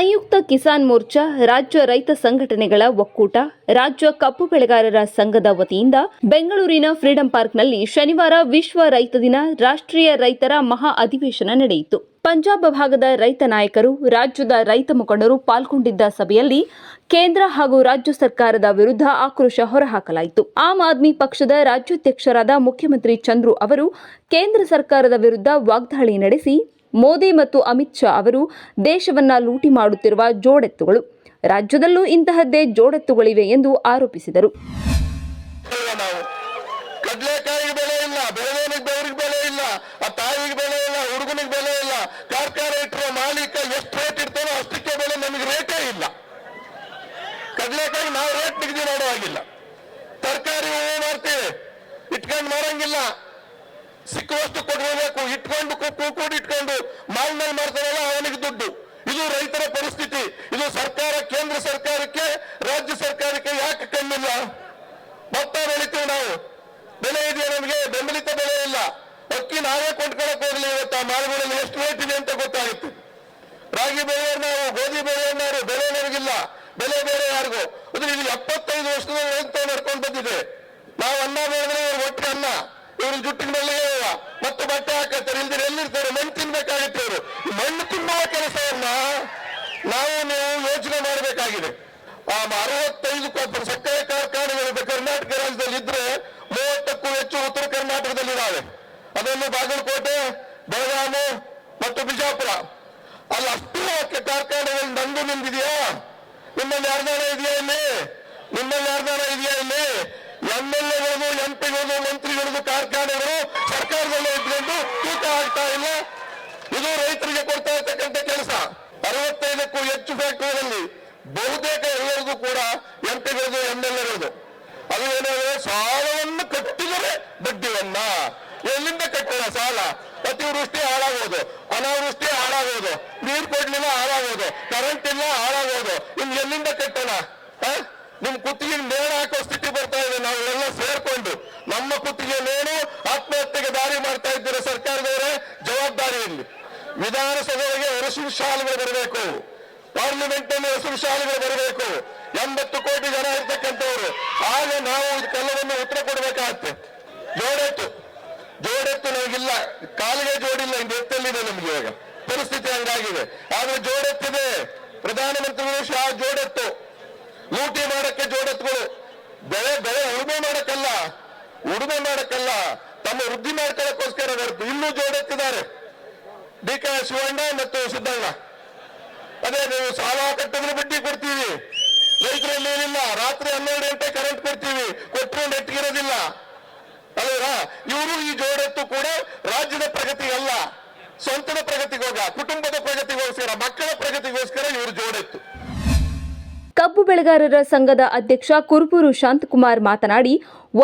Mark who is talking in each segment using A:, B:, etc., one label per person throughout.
A: ಸಂಯುಕ್ತ ಕಿಸಾನ್ ಮೋರ್ಚಾ, ರಾಜ್ಯ ರೈತ ಸಂಘಟನೆಗಳ ಒಕ್ಕೂಟ, ರಾಜ್ಯ ಕಪ್ಪು ಬೆಳೆಗಾರರ ಸಂಘದ ವತಿಯಿಂದ ಬೆಂಗಳೂರಿನ ಫ್ರೀಡಂ ಪಾರ್ಕ್ನಲ್ಲಿ ಶನಿವಾರ ವಿಶ್ವ ರೈತ ದಿನ, ರಾಷ್ಟ್ರೀಯ ರೈತರ ಮಹಾ ಅಧಿವೇಶನ ನಡೆಯಿತು. ಪಂಜಾಬ್ ಭಾಗದ ರೈತ ನಾಯಕರು, ರಾಜ್ಯದ ರೈತ ಮುಖಂಡರು ಪಾಲ್ಗೊಂಡಿದ್ದ ಸಭೆಯಲ್ಲಿ ಕೇಂದ್ರ ಹಾಗೂ ರಾಜ್ಯ ಸರ್ಕಾರದ ವಿರುದ್ಧ ಆಕ್ರೋಶ ಹೊರಹಾಕಲಾಯಿತು. ಆಮ್ ಆದ್ಮಿ ಪಕ್ಷದ ರಾಜ್ಯಾಧ್ಯಕ್ಷರಾದ ಮುಖ್ಯಮಂತ್ರಿ ಚಂದ್ರು ಅವರು ಕೇಂದ್ರ ಸರ್ಕಾರದ ವಿರುದ್ಧ ವಾಗ್ದಾಳಿ ನಡೆಸಿ ಮೋದಿ ಮತ್ತು ಅಮಿತ್ ಶಾ ಅವರು ದೇಶವನ್ನ ಲೂಟಿ ಮಾಡುತ್ತಿರುವ ಜೋಡೆತ್ತುಗಳು. ರಾಜ್ಯದಲ್ಲೂ ಇಂತಹದ್ದೇ ಜೋಡೆತ್ತುಗಳಿವೆ ಎಂದು ಆರೋಪಿಸಿದರು.
B: ನಾವು ರೇಟ್ ನಿಗದಿ ಮಾಡುವಾಗಿಲ್ಲ ತರಕಾರಿ ಮಾಡ್ತೀವಿ ಇಟ್ಕೊಂಡು ಮಾರಂಗಿಲ್ಲ. ಸಿಕ್ಕುವಷ್ಟು ಕೊಡಬೇಕು ಇಟ್ಕೊಂಡು ಕೂಡಿ ಇಟ್ಕೊಂಡು ಮಾಲ್ನಲ್ಲಿ ಮಾಡ್ತಾರಲ್ಲ ಅವನಿಗೆ ದುಡ್ಡು. ಇದು ರೈತರ ಪರಿಸ್ಥಿತಿ. ಇದು ಸರ್ಕಾರ, ಕೇಂದ್ರ ಸರ್ಕಾರಕ್ಕೆ, ರಾಜ್ಯ ಸರ್ಕಾರಕ್ಕೆ ಯಾಕೆ ಕಣ್ಣಿಲ್ಲ? ಭತ್ತ ಬೆಳಿತೀವಿ ನಾವು. ಬೆಲೆ ಇದೆಯಾ ನಮಗೆ? ಬೆಂಬಲಿತ ಬೆಲೆ ಇಲ್ಲ. ಅಕ್ಕಿ ನಾವೇ ಕೊಂಡ್ಕೊಳಕ್ ಹೋಗ್ಲಿ ಇವತ್ತು ಆ ಮಾಲ್ಗಳಲ್ಲಿ ಎಷ್ಟು ರೇಟ್ ಇದೆ ಅಂತ ಗೊತ್ತಾಗುತ್ತೆ. ರಾಗಿ ಬೆಳೆಯನ್ನ ಗೋಧಿ ಬೆಳೆಯನ್ನ ಬೆಲೆ ನಮಗಿಲ್ಲ. ಬೆಲೆ ಬೇರೆ ಯಾರಿಗೂ. ಇದು ಎಪ್ಪತ್ತೈದು ವರ್ಷದ ಹೋಗ್ತಾ ನಡ್ಕೊಂಡು ಬಂದಿದೆ. ನಾವು ಅನ್ನ ಬೆಳೆದ್ರೆ ಒಟ್ಟಿಗೆ ಅನ್ನ. ಇವ್ರ ಜುಟ್ಟಿನ ಮೇಲೆ ಮತ್ತೆ ಬಟ್ಟೆ ಹಾಕತ್ತಾರೆ ಇಲ್ದಿರ ಎಲ್ಲಿರ್ತಾರೆ? ಮಣ್ಣು ತಿನ್ಬೇಕಾಗಿತ್ತು ಇವರು ಮಣ್ಣು ತುಂಬುವ ಕೆಲಸವನ್ನ ನಾವು ನೀವು ಯೋಚನೆ ಮಾಡಬೇಕಾಗಿದೆ. ಆ ಅರವತ್ತೈದು ಸಕ್ಕರೆ ಕಾರ್ಖಾನೆಗಳು ಕರ್ನಾಟಕ ರಾಜ್ಯದಲ್ಲಿ ಇದ್ರೆ ಮೂವತ್ತಕ್ಕೂ ಹೆಚ್ಚು ಉತ್ತರ ಕರ್ನಾಟಕದಲ್ಲಿ ಇದಾವೆ. ಅದನ್ನು ಬಾಗಲಕೋಟೆ, ಬೆಳಗಾವಿ ಮತ್ತು ಬಿಜಾಪುರ. ಅಲ್ಲಿ, ಅಷ್ಟು ಕಾರ್ಖಾನೆಗಳು ನಂದು ನಿಂದಿದೆಯಾ? ನಿಮ್ಮಲ್ಲಿ ಯಾರ್ದಾನ ಇದೆಯಾ ಇಲ್ಲಿ? ನಿಮ್ಮಲ್ಲಿ ಯಾರ್ದಾನ ಇದೆಯಾ ಇಲ್ಲಿ? ಎಂ ಎಲ್ ಎಗಳು ಎಂ ಪಿಗಳು ಮಂತ್ರಿಗಳದು ಕಾರ್ಖಾನೆಗಳು ಸರ್ಕಾರದಲ್ಲೇ ಇದ್ಕೊಂಡು ತೂಕ ಆಗ್ತಾ ಇಲ್ಲ. ಇದು ರೈತರಿಗೆ ಕೊಡ್ತಾ ಇರ್ತಕ್ಕಂಥ ಕೆಲಸ. ಅರವತ್ತೈದಕ್ಕೂ ಹೆಚ್ಚು ಫ್ಯಾಕ್ಟರಿಗಳಲ್ಲಿ ಬಹುತೇಕ ಎಲ್ಲರಿಗೂ ಕೂಡ ಎಂ ಪಿಗಳದು ಎಂ ಎಲ್ ಎಗಳದು ಅದು ಏನಾದ್ರೆ ಸಾಲವನ್ನು ಕಟ್ಟಿದರೆ ಬಡ್ಡಿಯನ್ನ. ಎಲ್ಲಿಂದ ಕಟ್ಟೋಣ ಸಾಲ? ಅತಿವೃಷ್ಟಿ ಹಾಳಾಗೋದು, ಅನಾವೃಷ್ಟಿ ಹಾಳಾಗೋದು, ನೀರು ಕೊಡ್ಲಿಲ್ಲ ಹಾಳಾಗೋದು ಕರೆಂಟ್ ಇಲ್ಲ ಹಾಳಾಗೋದು. ಇನ್ ಎಲ್ಲಿಂದ ಕಟ್ಟೋಣ? ನಿಮ್ ಕುತ್ತಿಗೆ ನೇಣು ಹಾಕೋ ಸ್ಥಿತಿ ಬರ್ತಾ ಇದೆ. ನಾವು ಎಲ್ಲ ಸೇರ್ಕೊಂಡು ನಮ್ಮ ಕುತ್ತಿಗೆ ನೇಣು ಆತ್ಮಹತ್ಯೆಗೆ ದಾರಿ ಮಾಡ್ತಾ ಇದ್ದೀರ ಸರ್ಕಾರದವರೇ? ಜವಾಬ್ದಾರಿ ಇಲ್ಲಿ ವಿಧಾನಸಭೆಗೆ ಹಸಿರು ಶಾಲೆಗಳು ಬರಬೇಕು. ಪಾರ್ಲಿಮೆಂಟ್ನಲ್ಲಿ ಹಸಿರು ಶಾಲೆಗಳು ಬರಬೇಕು. ಎಂಬತ್ತು ಕೋಟಿ ಜನ ಇರ್ತಕ್ಕಂಥವ್ರು. ಆಗ ನಾವು ಇದಕ್ಕೆಲ್ಲವನ್ನು ಉತ್ತರ ಕೊಡಬೇಕಾಗತ್ತೆ. ಜೋಡೆತ್ತು. ಜೋಡೆತ್ತು ನಮಗಿಲ್ಲ. ಕಾಲಿಗೆ ಜೋಡಿಲ್ಲ. ಎತ್ತಲ್ಲಿದೆ ನಮ್ಗೆ ಇವಾಗ. ಪರಿಸ್ಥಿತಿ ಹಂಗಾಗಿದೆ. ಆದ್ರೆ ಜೋಡೆತ್ತಿದೆ. ಪ್ರಧಾನಮಂತ್ರಿಗಳು ಆ ಜೋಡೆತ್ತು. ಲೂಟಿ ಮಾಡಕ್ಕೆ ಜೋಡತ್ಗಳು. ಬೆಳೆ ಬೆಳೆ ಉಳುಮೆ ಮಾಡಕ್ಕಲ್ಲ. ಉಳುಮೆ ಮಾಡಕ್ಕಲ್ಲ. ತಮ್ಮ ವೃದ್ಧಿ ಮಾಡ್ಕೊಳ್ಳೋಕ್ಕೋಸ್ಕರ ಹೊರತು ಇನ್ನೂ ಜೋಡೆತ್ತಿದ್ದಾರೆ. ಡಿ ಕೆ ಶಿವಣ್ಣ ಮತ್ತು ಸಿದ್ದಣ್ಣ. ಅದೇ ನೀವು ಸಾಲ ಕಟ್ಟಿದ್ರೆ ಬಡ್ಡಿ ಕೊಡ್ತೀವಿ. ರೈತರಲ್ಲಿ ಏನಿಲ್ಲ. ರಾತ್ರಿ ಹನ್ನೆರಡು ಗಂಟೆ ಕರೆಂಟ್ ಕೊಡ್ತೀವಿ. ಕೊಟ್ಟರು ನೆಟ್ಟಿಗಿರೋದಿಲ್ಲ. ಅಲ್ವಾ ಇವರು ಈ ಜೋಡೆತ್ತು ಕೂಡ ರಾಜ್ಯದ ಪ್ರಗತಿಗಲ್ಲ. ಸ್ವಂತದ ಪ್ರಗತಿಗೋಗ ಕುಟುಂಬದ ಪ್ರಗತಿಗೋಸ್ಕರ, ಮಕ್ಕಳ ಪ್ರಗತಿಗೋಸ್ಕರ ಇವರು ಜೋಡೆತ್ತು.
A: ಕಬ್ಬು ಬೆಳೆಗಾರರ ಸಂಘದ ಅಧ್ಯಕ್ಷ ಕುರುಬೂರು ಶಾಂತಕುಮಾರ್ ಮಾತನಾಡಿ,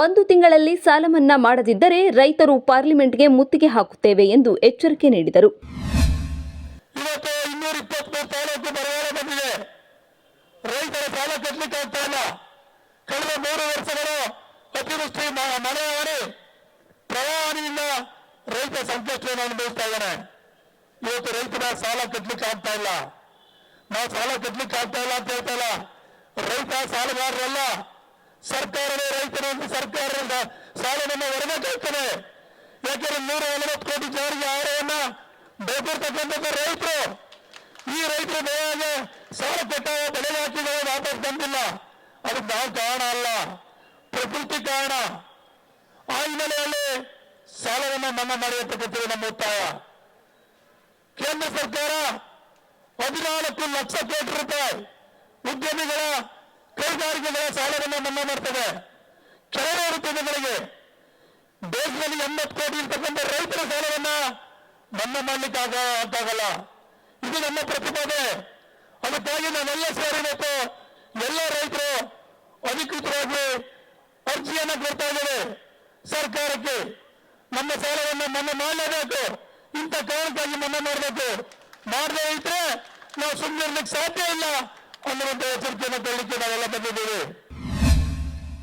A: ಒಂದು ತಿಂಗಳಲ್ಲಿ ಸಾಲ ಮನ್ನಾ ಮಾಡದಿದ್ದರೆ ರೈತರು ಪಾರ್ಲಿಮೆಂಟ್ಗೆ ಮುತ್ತಿಗೆ ಹಾಕುತ್ತೇವೆ ಎಂದು ಎಚ್ಚರಿಕೆ ನೀಡಿದರು.
B: ರೈತ ರೈತರ ಸಾಲ ಕಟ್ಟಲಿಕ್ಕೆ ಆಗ್ತಾ ಇಲ್ಲ. ನಾವು ಸಾಲ ಕಟ್ಟಲಿಕ್ಕೆ ಆಗ್ತಾ ಇಲ್ಲ ಅಂತ ಹೇಳ್ತಾ ಇಲ್ಲ. ರೈತ ಸಾಲಗಾರರಲ್ಲ ಸರ್ಕಾರವೇ ರೈತರು ಸರ್ಕಾರದಿಂದ ಸಾಲವನ್ನು ಹೊರಬೇಕಾಗ್ತದೆ ಯಾಕೆಂದ್ರೆ ನೂರ ನಲವತ್ತು ಕೋಟಿ ಜನರಿಗೆ ಆಹಾರವನ್ನ ಬೇಕಿರ್ತಕ್ಕಂಥದ್ದು ರೈತರು. ಈ ರೈತರು ಬೆಳೆಯಾಗೆ ಸಾಲ ಕೊಟ್ಟ ಬೆಳೆಗೆ ಹಾಕಿದ್ರೆ ವಾಪಸ್ ಬಂದಿಲ್ಲ. ಅದಕ್ಕೆ ನಾವು ಕಾರಣ ಅಲ್ಲ. ಪ್ರಕೃತಿ ಕಾರಣ. ಆ ಹಿನ್ನೆಲೆಯಲ್ಲಿ ಸಾಲವನ್ನು ಮನ್ನಾ ಮಾಡಿರ್ತಕ್ಕಂಥದ್ದು ನಮ್ಮ ಒತ್ತಾಯ ಕೇಂದ್ರ ಸರ್ಕಾರ ಹದಿನಾಲ್ಕು ಲಕ್ಷ ಕೋಟಿ ರೂಪಾಯಿ ಉದ್ಯಮಿಗಳ ಕೈಗಾರಿಕೆಗಳ ಸಾಲವನ್ನು ಮನ್ನಾ ಮಾಡ್ತದೆ. ಕೆಲವು ಉದ್ಯಮಿಗಳಿಗೆ ದೇಶದಲ್ಲಿ ಎಂಬತ್ತು ಕೋಟಿ ಇರ್ತಕ್ಕಂಥ ರೈತರ ಸಾಲವನ್ನ ಮನ್ನಾ ಮಾಡ್ಲಿಕ್ಕೆ ಆಗ ಅಂತಾಗಲ್ಲ. ಇದು ನಮ್ಮ ಪ್ರತಿಪಾದನೆ ಅದಕ್ಕಾಗಿ ನಾವೆಲ್ಲ ಸೇರಿಬೇಕು. ಎಲ್ಲ ರೈತರು ಅಧಿಕೃತವಾಗಿ ಅರ್ಜಿಯನ್ನ ಕೊಡ್ತಾ ಇದ್ದಾರೆ ಸರ್ಕಾರಕ್ಕೆ ನಮ್ಮ ಸಾಲವನ್ನು ಮನ್ನಾ ಮಾಡಲೇಬೇಕು. ಇಂಥ ಕಾರಣಕ್ಕಾಗಿ ಮನ್ನಾ ಮಾಡಬೇಕು. ಮಾಡದೇ ಇದ್ರೆ ನಾವು ಸುಮ್ಮನೆ ಇರ್ಲಿಕ್ಕೆ ಸಾಧ್ಯ ಇಲ್ಲ. ಅನ್ನುವಂಥ ಎಚ್ಚರಿಕೆಯನ್ನು ಕೊಡಲಿಕ್ಕೆ ನಾವೆಲ್ಲ ಬಂದಿದ್ದೇವೆ.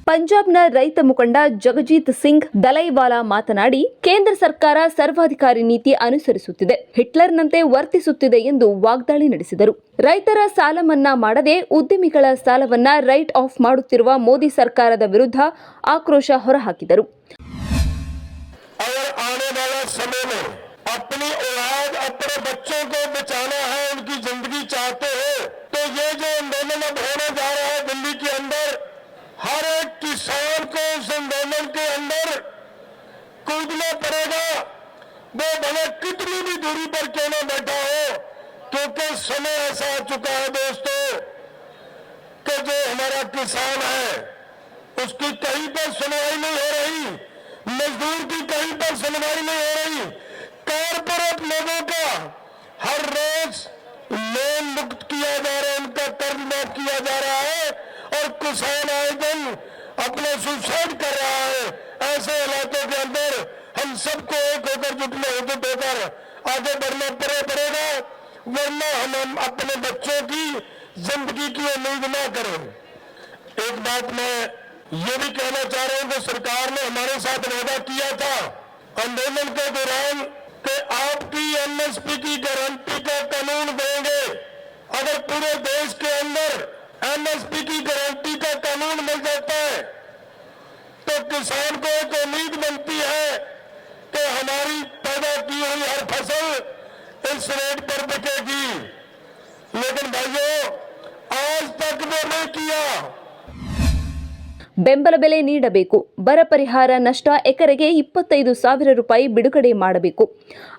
A: ಪಂಜಾಬ್ನ ರೈತ ಮುಖಂಡ ಜಗಜೀತ್ ಸಿಂಗ್ ದಲೈವಾಲಾ ಮಾತನಾಡಿ ಕೇಂದ್ರ ಸರ್ಕಾರ ಸರ್ವಾಧಿಕಾರಿ ನೀತಿ ಅನುಸರಿಸುತ್ತಿದೆ. ಹಿಟ್ಲರ್ನಂತೆ ವರ್ತಿಸುತ್ತಿದೆ ಎಂದು ವಾಗ್ದಾಳಿ ನಡೆಸಿದರು. ರೈತರ ಸಾಲ ಮನ್ನಾ ಮಾಡದೆ ಉದ್ಯಮಿಗಳ ಸಾಲವನ್ನ ರೈಟ್ ಆಫ್ ಮಾಡುತ್ತಿರುವ ಮೋದಿ ಸರ್ಕಾರದ ವಿರುದ್ಧ ಆಕ್ರೋಶ ಹೊರಹಾಕಿದರು.
B: आंदोलन होने जा रहा है दिल्ली के अंदर। हर एक किसान को उस आंदोलन के अंदर कूदना पड़ेगा। वो भले कितनी भी दूरी पर क्यों ना बैठा हो, क्योंकि समय ऐसा आ चुका है दोस्तों कि जो हमारा किसान है, उसकी कहीं पर सुनवाई नहीं हो रही, मजदूर की कहीं पर सुनवाई नहीं हो रही। कारपोरेट लोगों का हर रोज लोन मुक्त किया जा रहा है, उनका कर्ज किया जा रहा है और किसान आए दिन अपने सुसाइड कर रहा है। ऐसे इलाकों के अंदर हम सबको एक होकर जुटने एकजुट होकर आगे बढ़ना पड़े पड़ेगा, वरना हम हम अपने बच्चों की ज़िंदगी की उम्मीद ना करें। एक बात मैं ये भी कहना चाह रहा हूँ कि सरकार ने हमारे साथ वादा किया था आंदोलन के दौरान कि आपकी एमएसपी की गारंटी का कानून देंगे। अगर पूरे देश के अंदर एमएसपी की गारंटी का कानून मिल जाता है तो किसान को एक उम्मीद बनती है कि हमारी पैदा की हुई हर फ़सल इस रेट पर बिकेगी। लेकिन भाइयों, आज तक वो नहीं किया।
A: ಬೆಂಬಲ ಬೆಲೆ ನೀಡಬೇಕು. ಬರ ಪರಿಹಾರ ನಷ್ಟ ಎಕರೆಗೆ ಇಪ್ಪತ್ತೈದು ಸಾವಿರ ರೂಪಾಯಿ ಬಿಡುಗಡೆ ಮಾಡಬೇಕು.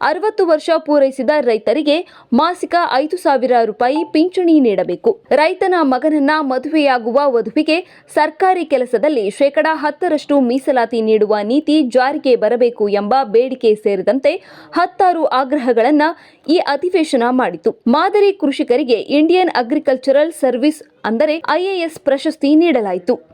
A: ಅರವತ್ತು ವರ್ಷ ಪೂರೈಸಿದ ರೈತರಿಗೆ ಮಾಸಿಕ ಐದು ಸಾವಿರ ರೂಪಾಯಿ ಪಿಂಚಣಿ ನೀಡಬೇಕು. ರೈತನ ಮಗನನ್ನ ಮದುವೆಯಾಗುವ ವಧುವಿಗೆ ಸರ್ಕಾರಿ ಕೆಲಸದಲ್ಲಿ ಶೇಕಡಾ ಹತ್ತರಷ್ಟು ಮೀಸಲಾತಿ ನೀಡುವ ನೀತಿ ಜಾರಿಗೆ ಬರಬೇಕು ಎಂಬ ಬೇಡಿಕೆ ಸೇರಿದಂತೆ ಹತ್ತಾರು ಆಗ್ರಹಗಳನ್ನ ಈ ಅಧಿವೇಶನ ಮಾಡಿತು. ಮಾದರಿ ಕೃಷಿಕರಿಗೆ ಇಂಡಿಯನ್ ಅಗ್ರಿಕಲ್ಚರಲ್ ಸರ್ವಿಸ್ ಅಂದರೆ ಐಎಎಸ್ ಪ್ರಶಸ್ತಿ ನೀಡಲಾಯಿತು.